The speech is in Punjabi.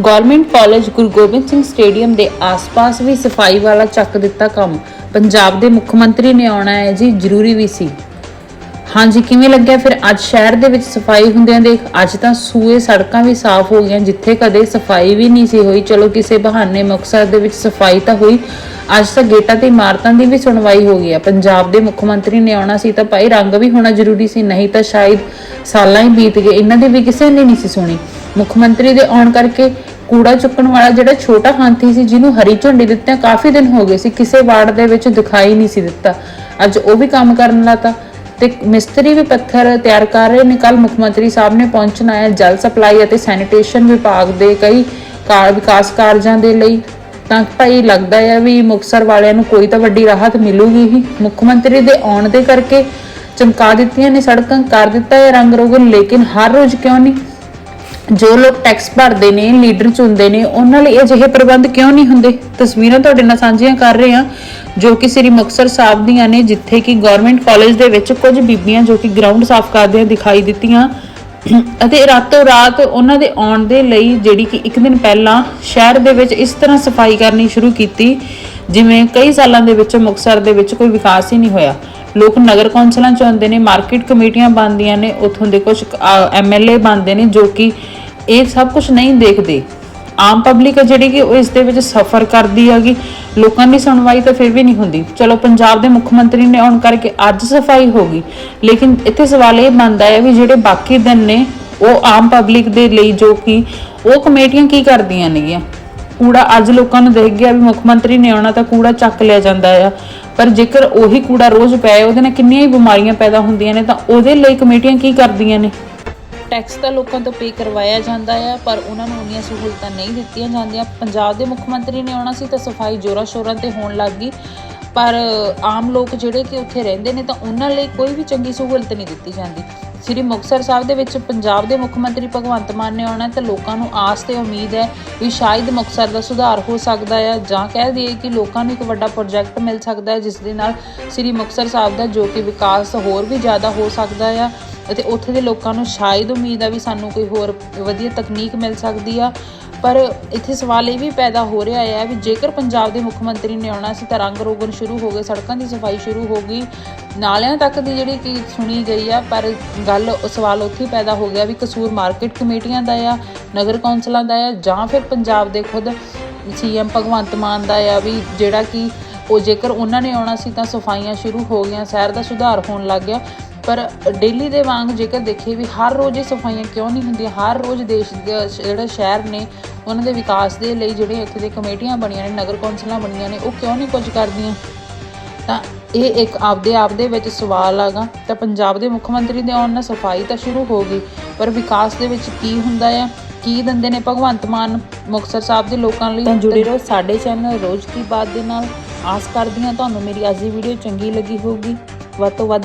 Government college Guru Gobind Singh stadium ਦੇ ਆਸ-ਪਾਸ ਵੀ ਸਫ਼ਾਈ ਵਾਲਾ ਚੱਕ ਦਿੱਤਾ ਕੰਮ। ਪੰਜਾਬ ਦੇ ਮੁੱਖ ਮੰਤਰੀ ਨੇ ਆਉਣਾ ਹੈ ਜੀ, ਜ਼ਰੂਰੀ ਵੀ ਸੀ। ਹਾਂਜੀ, ਕਿਵੇਂ ਲੱਗਿਆ ਫਿਰ? ਅੱਜ ਸ਼ਹਿਰ ਦੇ ਵਿੱਚ ਸਫ਼ਾਈ ਹੁੰਦਿਆਂ ਦੇਖ, ਅੱਜ ਤਾਂ ਸੂਏ ਸੜਕਾਂ ਵੀ ਸਾਫ਼ ਹੋ ਗਈਆਂ, ਜਿੱਥੇ ਕਦੇ ਸਫ਼ਾਈ ਵੀ ਨਹੀਂ ਸੀ ਹੋਈ। ਚਲੋ, ਕਿਸੇ ਬਹਾਨੇ ਮੁਕਤਸਰ ਦੇ ਵਿੱਚ ਸਫ਼ਾਈ ਤਾਂ ਹੋਈ। ਅੱਜ ਤਾਂ ਗੇਟਾਂ ਤੇ ਇਮਾਰਤਾਂ ਦੀ ਵੀ ਸੁਣਵਾਈ ਹੋ ਗਈ ਆ ਪੰਜਾਬ ਦੇ ਮੁੱਖ ਮੰਤਰੀ ਨੇ ਆਉਣਾ ਸੀ ਤਾਂ ਭਾਈ, ਰੰਗ ਵੀ ਹੋਣਾ ਜ਼ਰੂਰੀ ਸੀ, ਨਹੀਂ ਤਾਂ ਸ਼ਾਇਦ ਸਾਲਾਂ ਹੀ ਬੀਤ ਗਏ। ਇਹਨਾਂ ਦੀ ਵੀ ਕਿਸੇ ਨੇ ਨਹੀਂ ਸੀ ਸੁਣੀ। ਮੁੱਖ ਮੰਤਰੀ ਦੇ ਆਉਣ ਕਰਕੇ ਕੂੜਾ ਚੁੱਕਣ ਵਾਲਾ ਜਿਹੜਾ ਛੋਟਾ ਹਾਥੀ ਸੀ, ਜਿਹਨੂੰ ਹਰੀ ਝੰਡੀ ਦਿੱਤਿਆਂ ਕਾਫੀ ਦਿਨ ਹੋ ਗਏ ਸੀ, ਕਿਸੇ ਵਾਰਡ ਦੇ ਵਿੱਚ ਦਿਖਾਈ ਨਹੀਂ ਸੀ ਦਿੱਤਾ। ਅੱਜ ਉਹ ਵੀ ਕੰਮ ਕਰਨ ਲੱਗਾ। ਤੇ ਮਿਸਤਰੀ ਵੀ ਪੱਥਰ ਤਿਆਰ ਕਰ ਰਹੇ ਨੇ। ਕੱਲ ਮੁੱਖ ਮੰਤਰੀ ਸਾਹਿਬ ਨੇ ਪਹੁੰਚਣਾ ਹੈ ਜਲ ਸਪਲਾਈ ਅਤੇ ਸੈਨੀਟੇਸ਼ਨ ਵਿਭਾਗ ਦੇ ਕਈ ਕਾਰ ਵਿਕਾਸ ਕਾਰਜਾਂ ਦੇ ਲਈ। ਤਾਂ ਭਾਈ, ਲੱਗਦਾ ਹੈ ਵੀ ਮੁਕਸਰ ਵਾਲਿਆਂ ਨੂੰ ਕੋਈ ਤਾਂ ਵੱਡੀ ਰਾਹਤ ਮਿਲੂਗੀ ਹੀ। ਮੁੱਖ ਮੰਤਰੀ ਦੇ ਆਉਣ ਦੇ ਕਰਕੇ ਚਮਕਾ ਦਿੱਤੀਆਂ ਨੇ ਸੜਕਾਂ, ਕਰ ਦਿੱਤਾ ਹੈ ਰੰਗ ਰੋਗਨ, ਲੇਕਿਨ ਹਰ ਰੋਜ਼ ਕਿਉਂ ਨਹੀਂ? ਜੋ ਲੋਕ ਟੈਕਸ ਭਰਦੇ ਨੇ, ਲੀਡਰ ਚੁਣਦੇ ਨੇ, ਉਹਨਾਂ ਲਈ ਅਜਿਹੇ ਪ੍ਰਬੰਧ ਕਿਉਂ ਨਹੀਂ ਹੁੰਦੇ? ਤਸਵੀਰਾਂ ਤੁਹਾਡੇ ਨਾਲ ਸਾਂਝੀਆਂ ਕਰ ਰਹੇ ਹਾਂ, ਜੋ ਕਿ ਸ੍ਰੀ ਮੁਕਤਸਰ ਸਾਹਿਬ ਦੀਆਂ ਨੇ, ਜਿੱਥੇ ਕਿ ਗਵਰਨਮੈਂਟ ਕਾਲਜ ਦੇ ਵਿੱਚ ਕੁਝ ਬੀਬੀਆਂ ਜੋ ਕਿ ਗਰਾਊਂਡ ਸਾਫ਼ ਕਰਦਿਆਂ ਦਿਖਾਈ ਦਿੱਤੀਆਂ। ਅਤੇ ਰਾਤੋਂ ਰਾਤ ਉਹਨਾਂ ਦੇ ਆਉਣ ਦੇ ਲਈ ਜਿਹੜੀ ਕਿ ਇੱਕ ਦਿਨ ਪਹਿਲਾਂ ਸ਼ਹਿਰ ਦੇ ਵਿੱਚ ਇਸ ਤਰ੍ਹਾਂ ਸਫ਼ਾਈ ਕਰਨੀ ਸ਼ੁਰੂ ਕੀਤੀ, ਜਿਵੇਂ ਕਈ ਸਾਲਾਂ ਦੇ ਵਿੱਚ ਮੁਕਤਸਰ ਦੇ ਵਿੱਚ ਕੋਈ ਵਿਕਾਸ ਹੀ ਨਹੀਂ ਹੋਇਆ। ਲੋਕ ਨਗਰ ਕੌਂਸਲਾਂ ਚ ਆਉਂਦੇ ਨੇ, ਮਾਰਕੀਟ ਕਮੇਟੀਆਂ ਬਣਦੀਆਂ ਨੇ, ਉੱਥੋਂ ਦੇ ਕੁਝ ਐਮਐਲਏ ਬਣਦੇ ਨੇ, ਜੋ ਕਿ ਇਹ ਸਭ ਕੁਝ ਨਹੀਂ ਦੇਖਦੇ। ਆਮ ਪਬਲਿਕ ਹੈ ਜਿਹੜੀ ਕਿ ਉਹ ਇਸ ਦੇ ਵਿੱਚ ਸਫਰ ਕਰਦੀ ਹੈਗੀ। ਲੋਕਾਂ ਦੀ ਸੁਣਵਾਈ ਤਾਂ ਫਿਰ ਵੀ ਨਹੀਂ ਹੁੰਦੀ। ਚਲੋ, ਪੰਜਾਬ ਦੇ ਮੁੱਖ ਮੰਤਰੀ ਨੇ ਆਉਣ ਕਰਕੇ ਅੱਜ ਸਫ਼ਾਈ ਹੋ ਗਈ। ਲੇਕਿਨ ਇੱਥੇ ਸਵਾਲ ਇਹ ਬਣਦਾ ਹੈ ਵੀ ਜਿਹੜੇ ਬਾਕੀ ਦਿਨ ਨੇ, ਉਹ ਆਮ ਪਬਲਿਕ ਦੇ ਲਈ ਜੋ ਕਿ, ਉਹ ਕਮੇਟੀਆਂ ਕੀ ਕਰਦੀਆਂ ਨੇਗੀਆਂ? ਕੂੜਾ ਅੱਜ ਲੋਕਾਂ ਨੂੰ ਦੇਖ ਗਿਆ ਵੀ ਮੁੱਖ ਮੰਤਰੀ ਨੇ ਆਉਣਾ ਤਾਂ ਕੂੜਾ ਚੱਕ ਲਿਆ ਜਾਂਦਾ ਆ। ਪਰ ਜੇਕਰ ਉਹੀ ਕੂੜਾ ਰੋਜ਼ ਪਏ, ਉਹਦੇ ਨਾਲ ਕਿੰਨੀਆਂ ਹੀ ਬਿਮਾਰੀਆਂ ਪੈਦਾ ਹੁੰਦੀਆਂ ਨੇ, ਤਾਂ ਉਹਦੇ ਲਈ ਕਮੇਟੀਆਂ ਕੀ ਕਰਦੀਆਂ ਨੇ? ਟੈਕਸ ਤਾਂ ਲੋਕਾਂ ਤੋਂ ਪੇ ਕਰਵਾਇਆ ਜਾਂਦਾ ਆ, ਪਰ ਉਹਨਾਂ ਨੂੰ ਉਨੀਆਂ ਸਹੂਲਤਾਂ ਨਹੀਂ ਦਿੱਤੀਆਂ ਜਾਂਦੀਆਂ। ਪੰਜਾਬ ਦੇ ਮੁੱਖ ਮੰਤਰੀ ਨੇ ਆਉਣਾ ਸੀ ਤਾਂ ਸਫ਼ਾਈ ਜੋਰਾਂ ਸ਼ੋਰਾਂ ਤੇ ਹੋਣ ਲੱਗ ਗਈ। ਪਰ ਆਮ ਲੋਕ ਜਿਹੜੇ ਕਿ ਉੱਥੇ ਰਹਿੰਦੇ ਨੇ ਤਾਂ ਉਹਨਾਂ ਲਈ ਕੋਈ ਵੀ ਚੰਗੀ ਸਹੂਲਤ ਨਹੀਂ ਦਿੱਤੀ ਜਾਂਦੀ। ਸ੍ਰੀ ਮੁਕਤਸਰ ਸਾਹਿਬ ਦੇ ਵਿੱਚ ਪੰਜਾਬ ਦੇ ਮੁੱਖ ਮੰਤਰੀ ਭਗਵੰਤ ਮਾਨ ਨੇ ਆਉਣਾ ਤਾਂ ਲੋਕਾਂ ਨੂੰ ਆਸ ਤੇ ਉਮੀਦ ਹੈ ਵੀ ਸ਼ਾਇਦ ਮੁਕਤਸਰ ਦਾ ਸੁਧਾਰ ਹੋ ਸਕਦਾ ਹੈ ਜਾਂ ਕਹਿ ਦਈਏ ਕਿ ਲੋਕਾਂ ਨੂੰ ਇੱਕ ਵੱਡਾ ਪ੍ਰੋਜੈਕਟ ਮਿਲ ਸਕਦਾ ਹੈ, ਜਿਸ ਦੇ ਨਾਲ ਸ੍ਰੀ ਮੁਕਤਸਰ ਸਾਹਿਬ ਦਾ ਜੋ ਕਿ ਵਿਕਾਸ ਹੋਰ ਵੀ ਜ਼ਿਆਦਾ ਹੋ ਸਕਦਾ ਹੈ ਅਤੇ ਉੱਥੇ ਦੇ ਲੋਕਾਂ ਨੂੰ ਸ਼ਾਇਦ ਉਮੀਦ ਆ ਵੀ ਸਾਨੂੰ ਕੋਈ ਹੋਰ ਵਧੀਆ ਤਕਨੀਕ ਮਿਲ ਸਕਦੀ ਆ। ਪਰ ਇੱਥੇ ਸਵਾਲ ਇਹ ਵੀ ਪੈਦਾ ਹੋ ਰਿਹਾ ਹੈ ਵੀ ਜੇਕਰ ਪੰਜਾਬ ਦੇ ਮੁੱਖ ਮੰਤਰੀ ਨੇ ਆਉਣਾ ਸੀ ਤਾਂ ਰੰਗ ਰੋਗਨ ਸ਼ੁਰੂ ਹੋ ਗਏ, ਸੜਕਾਂ ਦੀ ਸਫ਼ਾਈ ਸ਼ੁਰੂ ਹੋ ਗਈ, ਨਾਲਿਆਂ ਤੱਕ ਦੀ ਜਿਹੜੀ ਕਿ ਸੁਣੀ ਗਈ ਆ, ਪਰ ਗੱਲ ਉਹ ਸਵਾਲ ਉੱਥੇ ਪੈਦਾ ਹੋ ਗਿਆ ਵੀ ਕਸੂਰ ਮਾਰਕੀਟ ਕਮੇਟੀਆਂ ਦਾ ਆ, ਨਗਰ ਕੌਂਸਲਾਂ ਦਾ ਆ, ਜਾਂ ਫਿਰ ਪੰਜਾਬ ਦੇ ਖੁਦ ਸੀਐਮ ਭਗਵੰਤ ਮਾਨ ਦਾ ਆ ਵੀ ਜਿਹੜਾ ਕਿ ਉਹ ਜੇਕਰ ਉਹਨਾਂ ਨੇ ਆਉਣਾ ਸੀ ਤਾਂ ਸਫਾਈਆਂ ਸ਼ੁਰੂ ਹੋ ਗਈਆਂ, ਸ਼ਹਿਰ ਦਾ ਸੁਧਾਰ ਹੋਣ ਲੱਗ ਗਿਆ। ਪਰ ਡੇਲੀ ਦੇ ਵਾਂਗ ਜੇਕਰ ਦੇਖੀਏ ਵੀ ਹਰ ਰੋਜ਼ ਇਹ ਸਫਾਈਆਂ ਕਿਉਂ ਨਹੀਂ ਹੁੰਦੀਆਂ, ਹਰ ਰੋਜ਼ ਦੇਸ਼ ਦੇ, ਜਿਹੜੇ ਸ਼ਹਿਰ ਨੇ ਉਹਨਾਂ ਦੇ ਵਿਕਾਸ ਦੇ ਲਈ ਜਿਹੜੇ ਇੱਥੇ ਦੇ ਕਮੇਟੀਆਂ ਬਣੀਆਂ ਨੇ, ਨਗਰ ਕੌਂਸਲਾਂ ਬਣੀਆਂ ਨੇ, ਉਹ ਕਿਉਂ ਨਹੀਂ ਕੁਝ ਕਰਦੀਆਂ? ਤਾਂ ਇਹ ਇੱਕ ਆਪਦੇ ਆਪ ਦੇ ਵਿੱਚ ਸਵਾਲ ਆਗਾ। ਤਾਂ ਪੰਜਾਬ ਦੇ ਮੁੱਖ ਮੰਤਰੀ ਦੇ ਆਉਣ ਨਾਲ ਸਫ਼ਾਈ ਤਾਂ ਸ਼ੁਰੂ ਹੋ ਗਈ, ਪਰ ਵਿਕਾਸ ਦੇ ਵਿੱਚ ਕੀ ਹੁੰਦਾ ਆ? ਕੀ ਦਿੰਦੇ ਨੇ ਭਗਵੰਤ ਮਾਨ, ਮੁਕਤਸਰ ਸਾਹਿਬ ਦੇ ਲੋਕਾਂ ਲਈ? ਤਾਂ ਜੁੜੇ ਰਹੋ ਸਾਡੇ ਚੈਨਲ ਰੋਜ਼ ਕੀ ਬਾਤ ਦੇ ਨਾਲ। ਆਸ ਕਰਦੀ ਹਾਂ ਤੁਹਾਨੂੰ ਮੇਰੀ ਅੱਜ ਦੀ ਵੀਡੀਓ ਚੰਗੀ ਲੱਗੀ ਹੋਊਗੀ। ਵੱਧ ਤੋਂ ਵੱਧ